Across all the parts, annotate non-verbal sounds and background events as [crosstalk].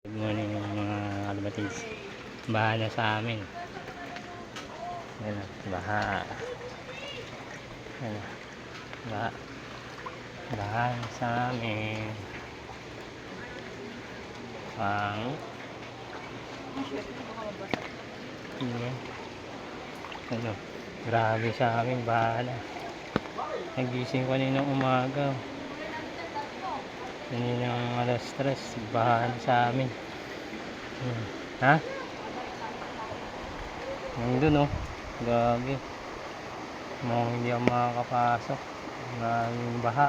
Good morning mga kalabatids. Baha na sa amin. Ayan o, baha. Ayan o, baha. Baha na sa amin. Pang. Ayan. Ano, grabe sa amin, baha na. Nagising ko ninang umaga. Kaninang alas stress, bahan sa amin. Hmm. Ha? Nandun oh. Grabe. Mga hindi ako makakapasok. Maraming baha.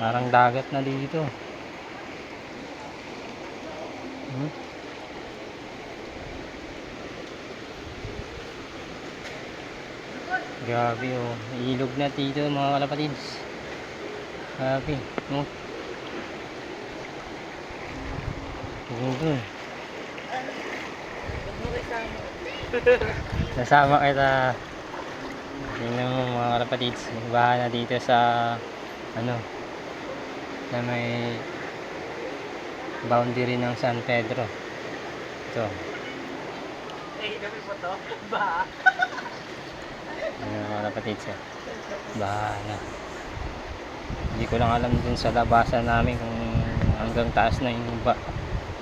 Parang dagat na dito. Hmm? Grabe oh. Ilog na dito mga kalapatids. Grabe. No? Grabe. [laughs] Nasama kita. Tingnan mo mga kalapatids. Baha na dito sa ano na may boundary ng San Pedro. Ito. Ano mga kalapatids eh. Baha na. Hindi ko lang alam dun sa labasan namin kung hanggang taas na yung ba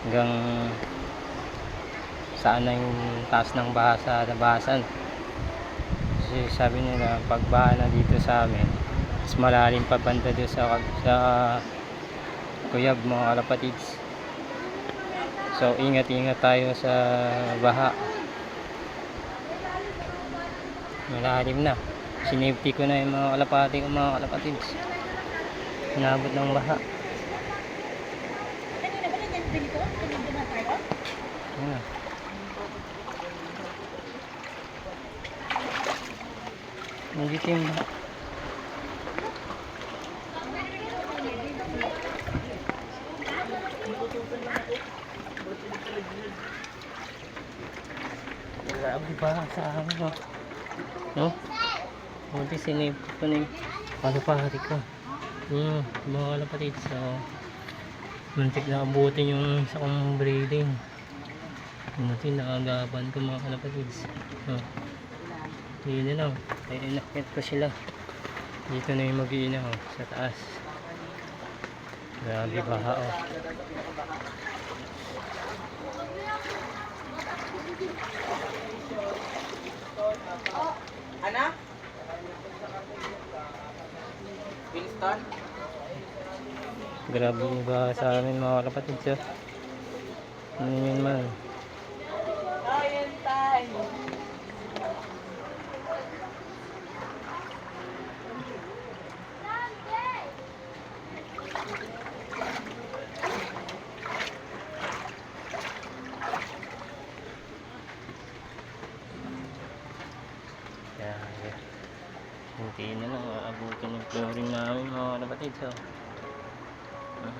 hanggang saan na yung taas ng baha sa labasan. Kasi sabi nila pag baha na dito sa amin, mas malalim pa banda doon sa sa Kuyab mga kalapatids. So ingat-ingat tayo sa baha. Malalim na. Sinafety ko na yung mga kalapati ko mga kalapatids. Inabot ng baha. Kanina ba nandiyan dito? Kanina na tayo? Ayan. Nandito yung baha. Grabe ba sa amin no? Buti sinip ko na yung kalapati ko. Hmm, mga kalapatid. So, muntik na abutin yung sa kong breeding. Buti nakagaban ko mga kalapatids. Oh. Yun na lang. Ay, inakit ko sila. Dito na yung mag-iina oh, sa taas. Grabe baha oh. Anak? Winston? Grabe yung baha sa amin mga kalapatids oh. Ano yun man. Ayan tayo. Grabe. Hindi na lang aabutin yung flooring namin mga kalapatids oh. Ah.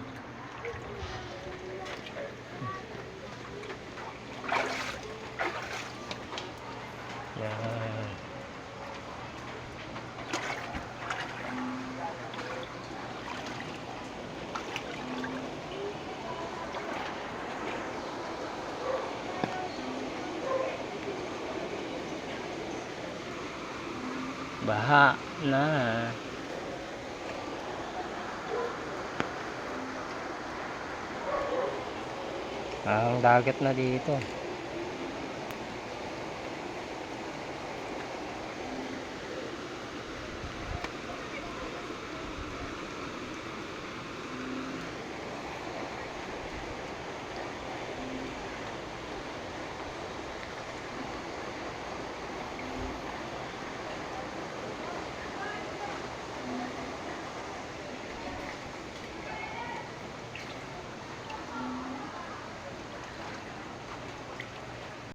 Yan. Baha na. Ang dagat na dito.